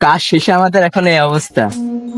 কাজ শেষে আমাদের এখন এই অবস্থা।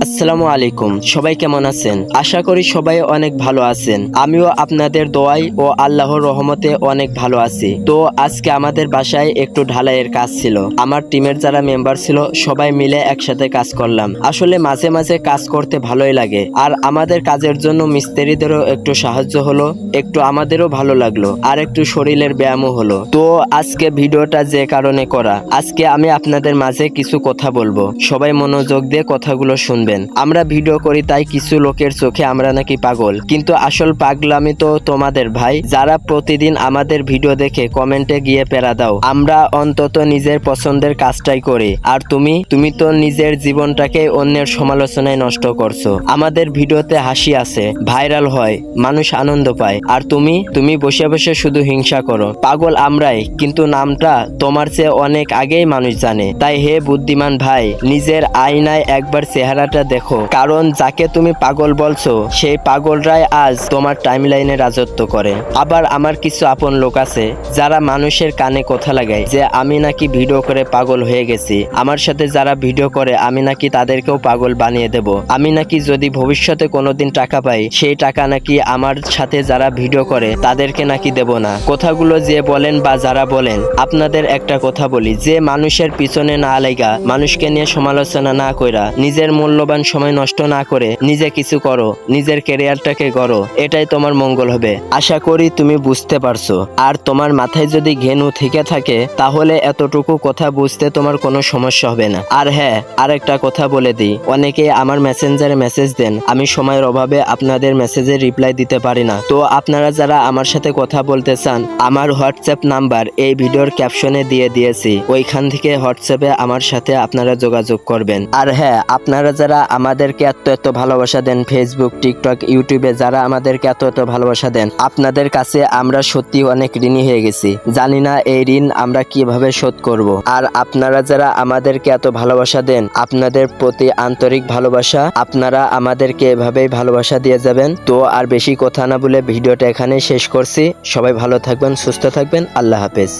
আসসালামু আলাইকুম। সবাই কেমন আছেন? আশা করি সবাই অনেক ভালো আছেন। আমিও আপনাদের দোয়াই ও আল্লাহর রহমতে অনেক ভালো আছি। তো আজকে আমাদের বাসায় একটু ঢালাইয়ের কাজ ছিল। আমার টিমের যারা মেম্বার ছিল, সবাই মিলে একসাথে কাজ করলাম। আসলে মাঝে মাঝে কাজ করতে ভালোই লাগে। আর আমাদের কাজের জন্য মিস্ত্রিদেরও একটু সাহায্য হলো, একটু আমাদেরও ভালো লাগল, আর একটু শরীরের ব্যায়ামও হলো। তো আজকে ভিডিওটা যে কারণে করা, আজকে আমি আপনাদের মাঝে কিছু কথা বলব। সবাই মনোযোগ দিয়ে কথাগুলো শুনবেন আমরা ভিডিও করি তাই কিছু লোকের চোখে আমরা নাকি পাগল। কিন্তু আসল পাগলামি তো তোমাদের ভাই। যারা প্রতিদিন আমাদের ভিডিও দেখে কমেন্টে গিয়ে পেরা দাও। আমরা অন্তত নিজের পছন্দের কাজটাই করি। আর তুমি? তুমি তো নিজের জীবনটাকে অন্যের সমালোচনায় নষ্ট করছ। আমাদের ভিডিওতে হাসি আছে, ভাইরাল হয়, মানুষ আনন্দ পায়। আর তুমি? তুমি বসে বসে শুধু হিংসা করো। পাগল আমরাই, কিন্তু নামটা তোমার চেয়ে অনেক আগেই মানুষ জানে। তাই হে বুদ্ধিমান ভাই, নিজের আয়নায় একবার চেহারাটা দেখো। কারণ যাকে তুমি পাগল বলছো, সেই পাগলরাই আজ তোমার টাইমলাইনে রাজত্ব করে। আবার আমার কিছু আপন লোক আছে, যারা মানুষের কানে কথা লাগায় যে, আমি নাকি ভিডিও করে পাগল হয়ে গেছি। আমার সাথে যারা ভিডিও করে, আমি নাকি তাদেরকেও পাগল বানিয়ে দেব। আমি নাকি যদি ভবিষ্যতে কোনোদিন টাকা পাই, সেই টাকা নাকি আমার সাথে যারা ভিডিও করে, তাদেরকে নাকি দেব না। কথাগুলো যে বলেন বা যারা বলেন, আপনাদের একটা কথা বলি। যে মানুষের পিছনে না লেগা, মানুষকে নিয়ে সমালোচনা না কইরা, নিজের মূল্যবান সময় নষ্ট না করে নিজে কিছু করো, নিজের ক্যারিয়ারটাকে গড়ো, এটাই তোমার মঙ্গল হবে। আশা করি তুমি বুঝতে পারছ। আর তোমার মাথায় যদি ঘেনু থেকে থাকে, তাহলে এতটুকু কথা বুঝতে তোমার কোনো সমস্যা হবে না। আর হ্যাঁ আরেকটা কথা বলে দিই। অনেকে আমার মেসেঞ্জারে মেসেজ দেন, আমি সময়ের অভাবে আপনাদের মেসেজে রিপ্লাই দিতে পারি না। তো আপনারা যারা আমার সাথে কথা বলতে চান, আমার হোয়াটসঅ্যাপ নাম্বার এই ভিডিওর ক্যাপশনে দিয়ে দিয়েছি। ওইখান থেকে হোয়াটসঅ্যাপে আমার সাথে আপনারা যোগাযোগ করবেন। আর হ্যাঁ আপনারা যারা আমাদেরকে এত এত ভালোবাসা দেন ফেসবুক টিকটক ইউটিউবে যারা আমাদেরকে এত এত ভালোবাসা দেন, আপনাদের কাছে আমরা সত্যি অনেক ঋণী হয়ে গেছি। জানি না এই ঋণ আমরা কীভাবে শোধ করব। আর আপনারা যারা আমাদেরকে এত ভালোবাসা দেন, আপনাদের প্রতি আন্তরিক ভালোবাসা, আপনারা আমাদেরকে এভাবেই ভালোবাসা দিয়ে যাবেন। তো আর বেশি কথা না বলে ভিডিওটা এখানেই শেষ করছি। সবাই ভালো থাকবেন, সুস্থ থাকবেন। আল্লাহ হাফেজ।